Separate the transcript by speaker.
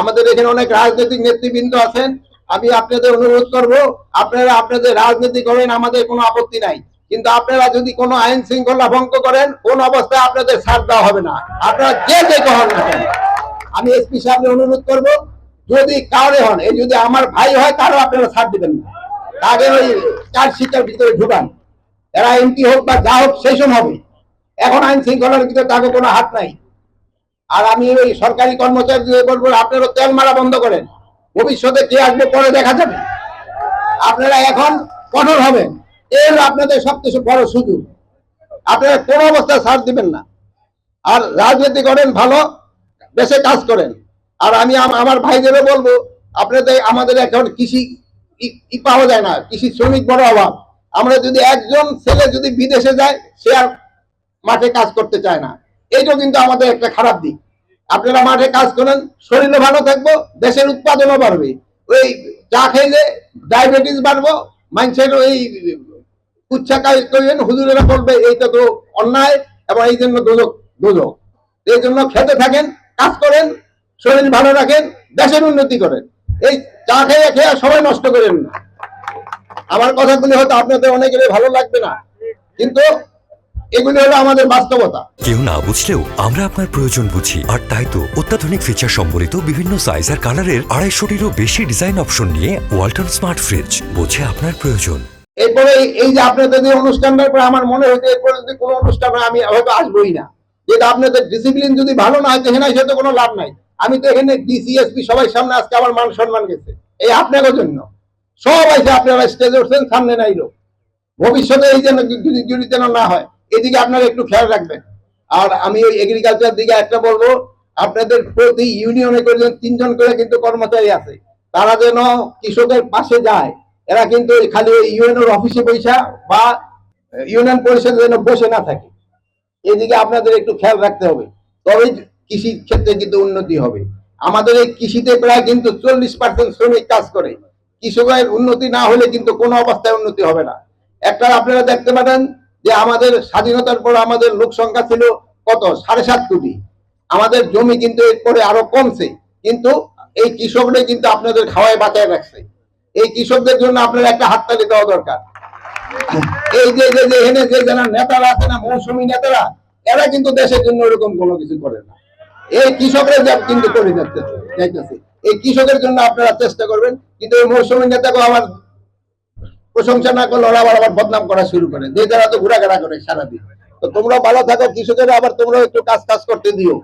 Speaker 1: আমাদের এখানে অনেক রাজনৈতিক নেতৃবৃন্দ আছেন। আমি আপনাদের অনুরোধ করব, আপনারা আপনাদের রাজনীতি করেন, আমাদের কোনো আপত্তি নাই। কিন্তু আপনারা যদি কোনো আইন শৃঙ্খলা ভঙ্গ করেন, কোন অবস্থায় আপনাদের ছাড় দেওয়া হবে না। আপনারা যে যে হন না কেন আমি এসপি সাহেবের অনুরোধ করব, যদি কাউরে হন, এই যদি আমার ভাই হয়, তারও আপনারা ছাড় দিবেন না। তাকে ওই চার্জশিটের ভিতরে ঢুকান। এরা এমপি হোক বা যা হোক সেশন হবে। এখন আইন শৃঙ্খলার ভিতরে তাকে কোনো হাত নাই। আর আমি ওই সরকারি কর্মচারীদের বলব, আপনারা তেল মারা বন্ধ করেন। ভবিষ্যতে কে আসবে পরে দেখা যাবে। আপনারা এখন কঠোর হবেন। হলো আপনাদের সবচেয়ে বড় সুযোগ। আপনারা কোনো অবস্থায় ছাড় দিবেন না। আর রাজনীতি করেন ভালো দেশে কাজ করেন। আর আমি আম- আমার ভাইদেরও বলব, আপনাদের, আমাদের এখন কৃষি ই পাওয়া যায় না। কৃষি শ্রমিক বড় অভাব। আমরা যদি একজন ছেলে যদি বিদেশে যায়, সে আর মাঠে কাজ করতে চায় না। এইটাও কিন্তু আমাদের একটা খারাপ দিক। আপনারা মাঠে কাজ করেন, শরীরও ভালো থাকব, দেশের উৎপাদনও বাড়বে। ওই চা খাইলে ডায়াবেটিস বাড়বো, মানুষের ওই উচ্ছা কাজ করবেন, হুজুরেরা বলবে, এইটা তো অন্যায় এবং এই জন্য দোজক দোজক। এই জন্য খেতে থাকেন, কাজ করেন, শরীর ভালো রাখেন, দেশের উন্নতি করেন। এই চা খেয়ে খেয়ে সবাই নষ্ট করেন না। আমার কথাগুলি হয়তো আপনাদের অনেকেরই ভালো লাগবে না। কিন্তু এগুলি হলো আমাদের বাস্তবতা।
Speaker 2: কেউ না বুঝলেও আমরা আপনার প্রয়োজন বুঝি। আর তাই তো অত্যাধুনিক ফিচার সম্বলিত বিভিন্ন সাইজ আর কালারের আড়াইশোটিরও বেশি ডিজাইন অপশন নিয়ে ওয়ালটন স্মার্ট ফ্রিজ বোঝে আপনার প্রয়োজন।
Speaker 1: এরপরে এই- যে আপনাদের যে অনুষ্ঠানটার পরে আমার মনে হয়েছে এরপরে যদি কোনো অনুষ্ঠান আমি হয়তো আসবোই না। যেটা আপনাদের ডিসিপ্লিন যদি ভালো না হয় তো এখানে এসে তো কোনো লাভ নাই। আমি তো এখানে ডিসিএসপি সবাই সামনে আজকে আমার মান সম্মান গেছে। এই আপনাদের জন্য। সব আছে আপনারা স্টেজে উঠছেন সামনে নাই লোক। ভবিষ্যতে এই যেন যদি যেন না হয়। এদিকে আপনারা একটু খেয়াল রাখবেন। আর আমি ওই এগ্রিকালচার দিকে একটা বলব, আপনাদের প্রতি ইউনিয়নে করে তিনজন করে কিন্তু কর্মচারী আছে। তারা যেন কৃষকের পাশে যায়, এরা কিন্তু খালি ইউএনওর অফিসে বৈশা বা ইউনিয়ন পরিষদে যেন বসে না থাকে। এদিকে আপনাদের একটু খেয়াল রাখতে হবে, তবে কৃষির ক্ষেত্রে কিন্তু উন্নতি হবে। আমাদের এই কৃষিতে প্রায় কিন্তু চল্লিশ পার্সেন্ট শ্রমিক কাজ করে। কৃষকের উন্নতি না হলে কিন্তু কোনো অবস্থায় উন্নতি হবে না। একটা আপনারা দেখতে পারেন যে আমাদের স্বাধীনতার পর আমাদের লোক সংখ্যা ছিল কত? সাড়ে সাত কোটি। আমাদের জমি কিন্তু এরপরে আরও কমছে। কিন্তু এই কৃষকরাই কিন্তু আপনাদের খাওয়ায় বাঁচায় রাখছে। এই কৃষকদের জন্য আপনার একটা হাততালি দেওয়া দরকার। এই যে যে যে যারা নেতারা আছে না, মৌসুমী নেতারা, এরা কিন্তু দেশের জন্য এরকম কোনো কিছু করে না। এই কৃষকরা যা কিন্তু করে যাচ্ছে এই কৃষকের জন্য আপনারা চেষ্টা করবেন, কিন্তু এই মৌসুমী নেতাকে আবার প্রশংসা না করলে ওরা আবার আবার বদনাম করা শুরু করে। দুই তারা তো ঘোরাঘেরা করে সারাদিন। তো তোমরা ভালো থাকো, কৃষকেরা আবার তোমরা একটু কাজ কাজ করতে দিও।